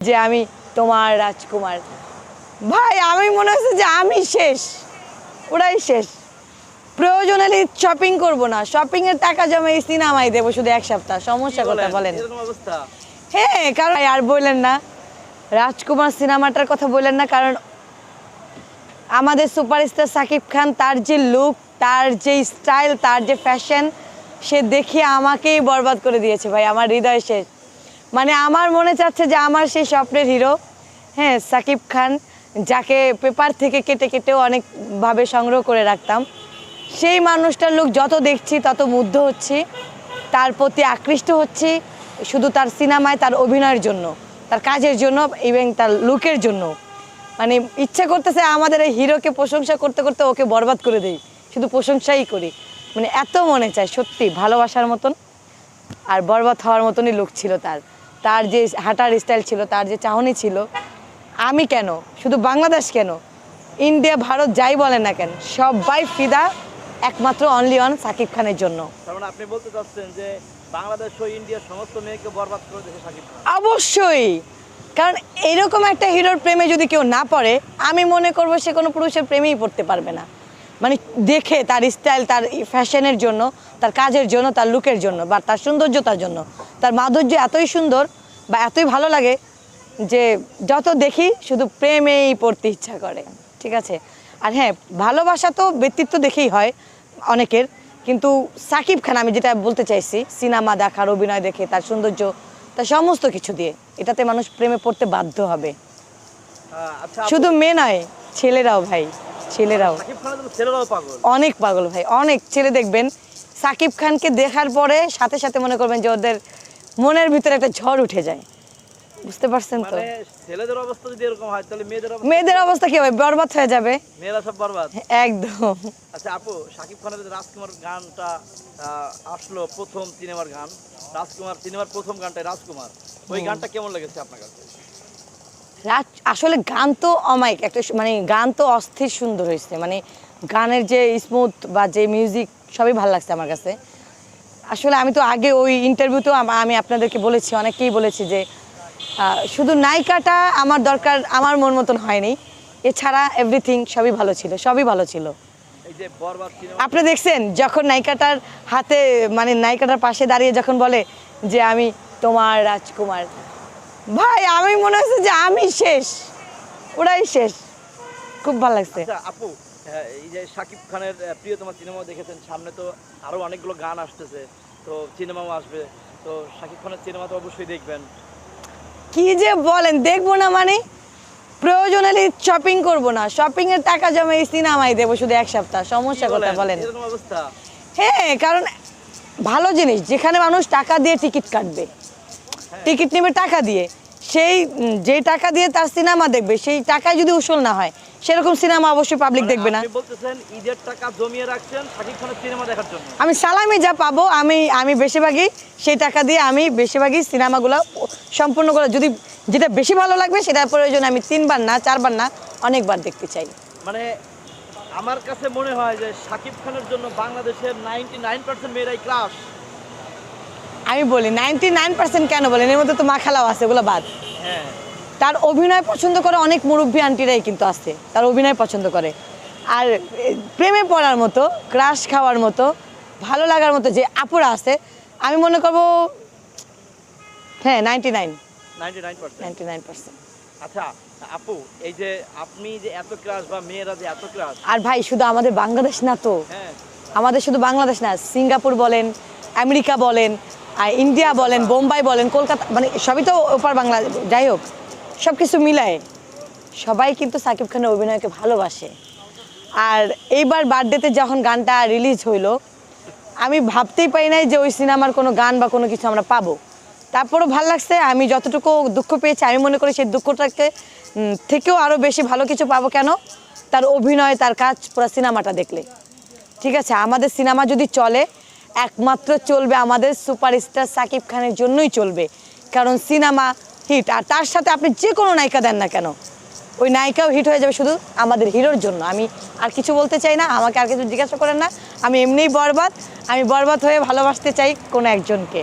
যে আমি তোমার রাজকুমার। ভাই আমি মনে হচ্ছে যে আমি শেষ। ওরাই শেষ। প্রয়োজন হলে শপিং করব না। শপিং এর টাকা জমা এই সিনেমায় দেবো শুধু এক সপ্তাহ। সমস্যা কথা বলেন? হ্যাঁ কারণ আর বললেন না। রাজকুমার সিনেমাটার কথা বললেন না কারণ আমাদের সুপারস্টার সাকিব খান তার যে লুক তার যে স্টাইল তার যে ফ্যাশন সে দেখে আমাকেই বরবাদ করে দিয়েছে ভাই। আমার হৃদয় শেষ। মানে আমার মনে চাচ্ছে যে আমার সেই স্বপ্নের হিরো হ্যাঁ সাকিব খান, যাকে পেপার থেকে কেটে কেটেও অনেকভাবে সংগ্রহ করে রাখতাম। সেই মানুষটার লোক যত দেখছি, তত মুগ্ধ হচ্ছি। তার প্রতি আকৃষ্ট হচ্ছি শুধু তার সিনেমায়, তার অভিনয়ের জন্য, তার কাজের জন্য এবং তার লুকের জন্য। মানে ইচ্ছে করতেছে আমাদের এই হিরোকে প্রশংসা করতে করতে ওকে বরবাদ করে দেই। শুধু প্রশংসাই করি। মানে এত মনে চায়, সত্যি, ভালোবাসার মতন। আর বরবাদ হওয়ার মতনই লোক ছিল তার। তার যে হাঁটার স্টাইল ছিল তার যে চাহনি ছিল আমি কেন? শুধু বাংলাদেশ কেন? ইন্ডিয়া ভারত যাই বলেন না কেন সবাই ফিদা একমাত্র অনলি অন সাকিব খানের জন্য। মানে আপনি বলতে চাচ্ছেন যে বাংলাদেশ ও ইন্ডিয়ার সমস্ত মেয়েকে বরবাদ করে দিয়েছে সাকিব অবশ্যই। কারণ এরকম একটা হিরোর প্রেমে যদি কেউ না পড়ে আমি মনে করব সে কোনো পুরুষের প্রেমেই পড়তে পারবে না। মানে দেখে তার স্টাইল তার ফ্যাশনের জন্য তার কাজের জন্য তার লুকের জন্য বা তার সৌন্দর্যতার জন্য। তার মাধুর্য এতই সুন্দর বা এতই ভালো লাগে যে যত দেখি শুধু প্রেমেই পড়তে ইচ্ছা করে ঠিক আছে? আর হ্যাঁ ভালোবাসা তো ব্যক্তিত্ব দেখেই হয় অনেকের কিন্তু সাকিব খান আমি যেটা বলতে চাইছি সিনেমা দেখার অভিনয় দেখে তার সৌন্দর্য তার সমস্ত কিছু দিয়ে এটাতে মানুষ প্রেমে পড়তে বাধ্য হবে। আচ্ছা শুধু মেয়ে নয় ছেলেরাও ভাই। ছেলেরাও। অনেক পাগল ভাই অনেক ছেলে দেখবেন। সাকিব খানকে দেখার পরে সাথে সাথে মনে করবেন যে ওদের মনের ভিতরে একটা ঝড় উঠে যায়। বুঝতে পারছেন তো? মানে ছেলেদের অবস্থা যদি এরকম হয় তাহলে মেয়েদের অবস্থা মেয়েদের অবস্থা কি হবে বরবাদ হয়ে যাবে। মেয়েরা সব বরবাদ? একদম। আচ্ছা আপু সাকিব খানের রাজকুমার গানটা আসলো প্রথম সিনেমার গান রাজকুমার সিনেমার প্রথম গানটা রাজকুমার। ওই গানটা কেমন লেগেছে আপনার কাছে? রাজ আসলে গান তো অমায়িক একটা মানে গান তো অস্থির সুন্দর হয়েছে। মানে গানের যে স্মুথ বা যে মিউজিক সবই ভালো লাগছে আমার কাছে। আসলে আমি তো আগে ওই ইন্টারভিউতেও আমি আপনাদেরকে বলেছি অনেকেই বলেছি যে শুধু নায়িকাটা আমার দরকার আমার মন মতন হয়নি। এছাড়া এভরিথিং সবই ভালো ছিল সবই ভালো ছিল। আপনি দেখছেন যখন নায়িকাটার হাতে মানে নায়িকাটার পাশে দাঁড়িয়ে যখন বলে যে আমি তোমার রাজকুমার। ভাই আমি মনে হচ্ছে যে আমি শেষ। ওরাই শেষ। খুব ভালো লাগছে। আচ্ছা আপু এই যে সাকিব খানের প্রিয়তমা সিনেমা দেখেছেন সামনে তো আরও অনেকগুলো গান আসতেছে তো সিনেমাও আসবে তো সাকিব খানের সিনেমা তো অবশ্যই দেখবেন। কি যে বলেন দেখব না মানে? প্রয়োজন হলে শপিং করব না। শপিং এর টাকা জমা এই সিনেমায় দেবো শুধু এক সপ্তাহ। সমস্যা কথা বলেন? অবস্থা। হ্যাঁ কারণ ভালো জিনিস যেখানে মানুষ টাকা দিয়ে টিকিট কাটবে। টিকিট নেবে টাকা দিয়ে। সেই যেই টাকা দিয়ে তার সিনেমা দেখবে সেই টাকায় যদি উসল না হয় সেরকম সিনেমা অবশ্যই পাবলিক মানে দেখবে না। ঈদের টাকা জমিয়ে রাখছেন সিনেমা দেখার জন্য। আমি সালামি যা পাবো আমি আমি বেশিরভাগই সেই টাকা দিয়ে আমি বেশিরভাগই সিনেমাগুলো সম্পূর্ণ করে যদি যেটা বেশি ভালো লাগবে সেটার প্রয়োজন আমি তিনবার না চারবার না অনেকবার দেখতে চাই। মানে আমার কাছে মনে হয় যে সাকিব খানের জন্য বাংলাদেশের নাইনটি নাইন পার্সেন্ট মেয়েরাই ক্রাশ আমি বলি নাইনটি নাইন পার্সেন্ট কেন বলেন? এর মধ্যে তো মাখালাও আছে ওগুলো বাদ। হ্যাঁ। তার অভিনয় পছন্দ করে অনেক মুরব্বী আন্টিরাই কিন্তু আছে তার অভিনয় পছন্দ করে। আর প্রেমে পড়ার মতো ক্রাশ খাওয়ার মতো ভালো লাগার মতো যে আপুরা আছে আমি মনে করব হ্যাঁ ninety nine ninety nine percent আচ্ছা আপু এই যে আপনি যে এত ক্রাশ বা মেয়েরা যে এত ক্রাশ আর ভাই শুধু আমাদের বাংলাদেশ না তো। হ্যাঁ। আমাদের শুধু বাংলাদেশ না সিঙ্গাপুর বলেন আমেরিকা বলেন আর ইন্ডিয়া বলেন বোম্বাই বলেন কলকাতা মানে সবই তো ওপার বাংলা যাই হোক সব কিছু মিলায় সবাই কিন্তু সাকিব খানের অভিনয়কে ভালোবাসে। আর এইবার বার্থডেতে যখন গানটা রিলিজ হইল আমি ভাবতেই পারি নাই যে ওই সিনেমার কোনো গান বা কোনো কিছু আমরা পাবো। তারপরও ভালো লাগছে আমি যতটুকু দুঃখ পেয়েছি আমি মনে করি সেই দুঃখটাকে থেকেও আরও বেশি ভালো কিছু পাবো কেন? তার অভিনয় তার কাজ পুরো সিনেমাটা দেখলে। ঠিক আছে আমাদের সিনেমা যদি চলে একমাত্র চলবে আমাদের সুপারস্টার সাকিব খানের জন্যই চলবে। কারণ সিনেমা হিট, আর তার সাথে আপনি যে কোনো নায়িকা দেন না কেন? ওই নায়িকাও হিট হয়ে যাবে শুধু আমাদের হিরোর জন্য। আমি আর কিছু বলতে চাই না, আমাকে আর কিছু জিজ্ঞাসা করেন না। আমি এমনিই বরবাদ। আমি বরবাদ হয়ে ভালোবাসতে চাই কোনো একজনকে।